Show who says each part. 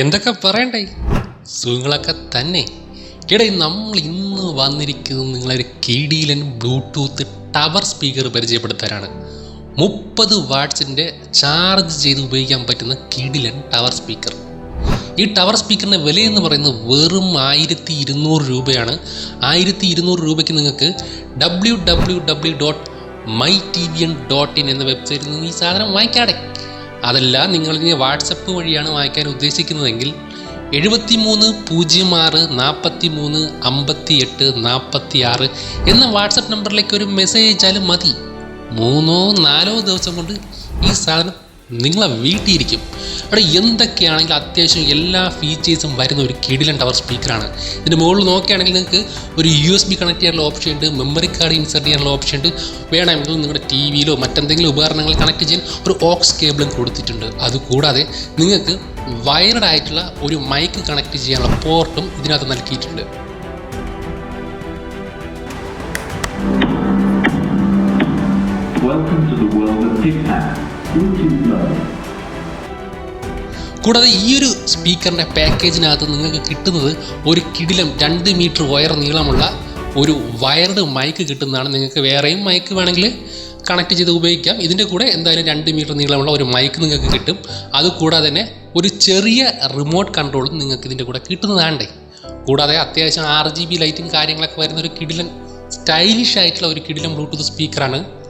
Speaker 1: എന്തൊക്കെ പറയണ്ടേ? സുഖങ്ങളൊക്കെ തന്നെ. ഇടയിൽ നമ്മൾ ഇന്ന് വന്നിരിക്കുന്നത് നിങ്ങളൊരു കിടിലൻ ബ്ലൂടൂത്ത് ടവർ സ്പീക്കർ പരിചയപ്പെടുത്താനാണ്. മുപ്പത് വാട്ട്സിന്റെ ചാർജ് ചെയ്ത് ഉപയോഗിക്കാൻ പറ്റുന്ന കിടിലൻ ടവർ സ്പീക്കർ. ഈ ടവർ സ്പീക്കറിന്റെ വിലയെന്ന് പറയുന്നത് വെറും ആയിരത്തി ഇരുന്നൂറ് രൂപയാണ്. ആയിരത്തി ഇരുന്നൂറ് രൂപയ്ക്ക് നിങ്ങൾക്ക് W W W dot my T V N dot in എന്ന വെബ്സൈറ്റിൽ നിന്ന് ഈ സാധനം വാങ്ങിക്കാടെ. അതല്ല നിങ്ങൾ ഇനി വാട്സപ്പ് വഴിയാണ് വായിക്കാൻ ഉദ്ദേശിക്കുന്നതെങ്കിൽ എഴുപത്തി മൂന്ന് പൂജ്യം ആറ് നാൽപ്പത്തി മൂന്ന് അമ്പത്തി എട്ട് നാൽപ്പത്തി ആറ് എന്ന വാട്സപ്പ് നമ്പറിലേക്ക് ഒരു മെസ്സേജ് അയച്ചാലും മതി. മൂന്നോ നാലോ ദിവസം കൊണ്ട് ഈ സാധനം നിങ്ങളെ വീട്ടിയിരിക്കും. അവിടെ എന്തൊക്കെയാണെങ്കിലും അത്യാവശ്യം എല്ലാ ഫീച്ചേഴ്സും വരുന്ന ഒരു കിഡിലൻ ടവർ സ്പീക്കറാണ് ഇതിന്റെ മുകളിൽ നോക്കുകയാണെങ്കിൽ നിങ്ങൾക്ക് ഒരു യു എസ് ബി കണക്ട് ചെയ്യാനുള്ള ഓപ്ഷൻ ഉണ്ട് മെമ്മറി കാർഡ് ഇൻസർട്ട് ചെയ്യാനുള്ള ഓപ്ഷൻ ഉണ്ട് വേണമെങ്കിൽ നിങ്ങളുടെ ടി വിയിലോ മറ്റെന്തെങ്കിലും ഉപകരണങ്ങൾ കണക്ട് ചെയ്യാൻ ഒരു ഓക്സ് കേബിളും കൊടുത്തിട്ടുണ്ട് അതുകൂടാതെ നിങ്ങൾക്ക് വയർഡ് ആയിട്ടുള്ള ഒരു മൈക്ക് കണക്ട് ചെയ്യാനുള്ള പോർട്ടും ഇതിനകത്ത് നൽകിയിട്ടുണ്ട്
Speaker 2: Welcome to the world of TikTok. Bluetooth Love.
Speaker 1: കൂടാതെ ഈ ഒരു സ്പീക്കറിന്റെ പാക്കേജിനകത്ത് നിങ്ങൾക്ക് കിട്ടുന്നത് ഒരു കിടിലം രണ്ട് മീറ്റർ വയർ നീളമുള്ള ഒരു വയർഡ് മൈക്ക് കിട്ടുന്നതാണ്. നിങ്ങൾക്ക് വേറെയും മൈക്ക് വേണമെങ്കിൽ കണക്ട് ചെയ്ത് ഉപയോഗിക്കാം. ഇതിന്റെ കൂടെ എന്തായാലും രണ്ട് മീറ്റർ നീളമുള്ള ഒരു മൈക്ക് നിങ്ങൾക്ക് കിട്ടും. അതുകൂടാതെ തന്നെ ഒരു ചെറിയ റിമോട്ട് കൺട്രോളും നിങ്ങൾക്ക് ഇതിന്റെ കൂടെ കിട്ടുന്നതാണ്ടേ. കൂടാതെ അത്യാവശ്യം ആറ് ജി ബി ലൈറ്റും കാര്യങ്ങളൊക്കെ വരുന്ന ഒരു കിടിലൻ സ്റ്റൈലിഷ് ആയിട്ടുള്ള ഒരു കിടിലൻ ബ്ലൂടൂത്ത് സ്പീക്കറാണ്